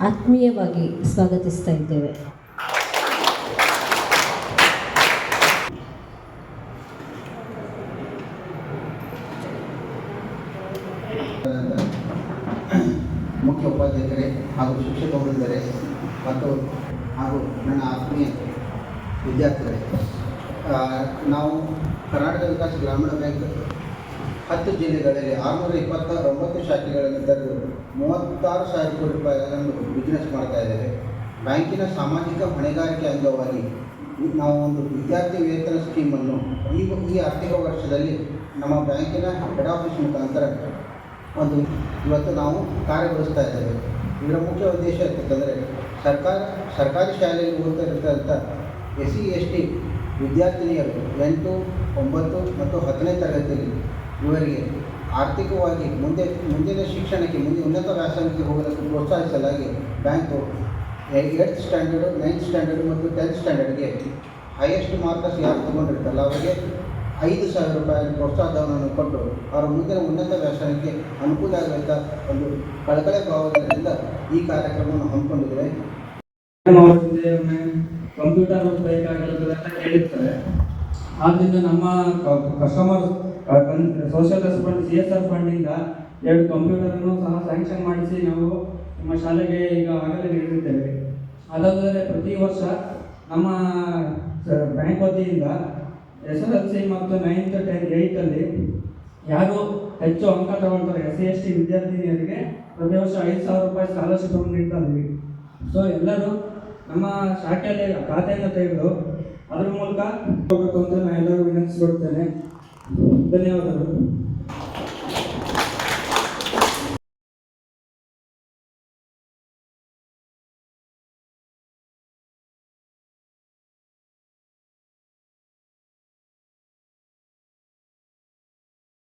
ಆತ್ಮೀಯವಾಗಿ ಸ್ವಾಗತಿಸ್ತಾ ಇದ್ದೇವೆ. ಮುಖ್ಯ ಉಪಾಧ್ಯಕ್ಷರೇ ಹಾಗೂ ಶಿಕ್ಷಕ ಮತ್ತು ಹಾಗೂ ನನ್ನ ಆತ್ಮೀಯ ವಿದ್ಯಾರ್ಥಿಗಳೇ ನಾವು ಕರ್ನಾಟಕ ವಿಕಾಸ ಗ್ರಾಮೀಣ ಬ್ಯಾಂಕ್ ಹತ್ತು ಜಿಲ್ಲೆಗಳಲ್ಲಿ ಆರುನೂರ ಇಪ್ಪತ್ತ ಒಂಬತ್ತು ಶಾಖೆಗಳನ್ನು ತೆರೆದು ಮೂವತ್ತಾರು ಸಾವಿರ ಕೋಟಿ ರೂಪಾಯಿಗಳನ್ನು ಬಿಸ್ನೆಸ್ ಮಾಡ್ತಾ ಇದ್ದಾರೆ. ಬ್ಯಾಂಕಿನ ಸಾಮಾಜಿಕ ಹೊಣೆಗಾರಿಕೆ ಅಂಗವಾಗಿ ನಾವು ಒಂದು ವಿದ್ಯಾರ್ಥಿ ವೇತನ ಸ್ಕೀಮನ್ನು ಈ ಈ ಆರ್ಥಿಕ ವರ್ಷದಲ್ಲಿ ನಮ್ಮ ಬ್ಯಾಂಕಿನ ಹೆಡ್ ಆಫೀಸ್ ಮುಖಾಂತರ ಒಂದು ಇವತ್ತು ನಾವು ಕಾರ್ಯಗೊಳಿಸ್ತಾ ಇದ್ದೇವೆ. ಇದರ ಮುಖ್ಯ ಉದ್ದೇಶ ಅಂತಂದರೆ ಸರ್ಕಾರ, ಸರ್ಕಾರಿ ಶಾಲೆಯಲ್ಲಿ ಓದ್ತಾ ಇರ್ತಕ್ಕಂಥ ಎಸ್ ಸಿ ಎಸ್ ಟಿ ವಿದ್ಯಾರ್ಥಿನಿಯರು ಎಂಟು, ಒಂಬತ್ತು ಮತ್ತು ಹತ್ತನೇ ತರಗತಿಯಲ್ಲಿ ಇವರಿಗೆ ಆರ್ಥಿಕವಾಗಿ ಮುಂದೆ, ಮುಂದಿನ ಶಿಕ್ಷಣಕ್ಕೆ, ಮುಂದೆ ಉನ್ನತ ವ್ಯಾಸಂಗಕ್ಕೆ ಹೋಗಲು ಪ್ರೋತ್ಸಾಹಿಸಲಾಗಿ bank eighth standard, ninth standard ಮತ್ತು ಟೆಂತ್ ಸ್ಟ್ಯಾಂಡರ್ಡ್ಗೆ ಹೈಯೆಸ್ಟ್ ಮಾರ್ಕ್ಸ್ ಯಾರು ತೊಗೊಂಡಿರ್ತಾರಲ್ಲ ಅವರಿಗೆ ಐದು ಸಾವಿರ ರೂಪಾಯಿ ಪ್ರೋತ್ಸಾಹಧನವನ್ನು ಕೊಟ್ಟು ಅವರ ಮುಂದಿನ ಉನ್ನತ ವ್ಯಾಸಂಗಕ್ಕೆ ಅನುಕೂಲ ಆಗುವಂಥ ಒಂದು ಕಳಕಳೆ ಭಾವದಿಂದ ಈ ಕಾರ್ಯಕ್ರಮವನ್ನು ಹಮ್ಮಿಕೊಂಡಿದ್ದೇವೆ. ಕಂಪ್ಯೂಟರ್ ಕೇಳಿರ್ತಾರೆ. ಆದ್ದರಿಂದ ನಮ್ಮ customer social response C S R ಫಂಡಿಂದ ಎರಡು ಕಂಪ್ಯೂಟರನ್ನು ಸಹ ಸ್ಯಾಂಕ್ಷನ್ ಮಾಡಿಸಿ ನಾವು ನಮ್ಮ ಶಾಲೆಗೆ ಈಗ ಆಗಲೇ ನೀಡಿದ್ದೇವೆ ಅದಲ್ಲದೆ ಪ್ರತಿ ವರ್ಷ ನಮ್ಮ ಬ್ಯಾಂಕ್ ವತಿಯಿಂದ ಎಸ್ ಎಲ್ ಎಲ್ ಸಿ ಮತ್ತು ನೈನ್ತ್ ಟೆನ್ ಏಯ್ತಲ್ಲಿ ಯಾರು ಹೆಚ್ಚು ಅಂಕ ತಗೊಳ್ತಾರೆ ಎಸ್ ಸಿ ಎಸ್ ಟಿ ವಿದ್ಯಾರ್ಥಿನಿಯರಿಗೆ ಪ್ರತಿ ವರ್ಷ ಐದು ಸಾವಿರ ರೂಪಾಯಿ ಸ್ಕಾಲರ್ಶಿಪ್ ಅನ್ನು ನೀಡ್ತಾ ಸೊ ಎಲ್ಲರೂ ನಮ್ಮ ಶಾಖೆಯಲ್ಲಿ ಖಾತೆಯನ್ನು ತೆಗೆದು, ಅದರ ಮೂಲಕ ಹೋಗಬೇಕು ಅಂತ ನಾನು ಎಲ್ಲರೂ ವಿನಂತಿಸಿಕೊಡ್ತೇನೆ ధన్యవాదాలు.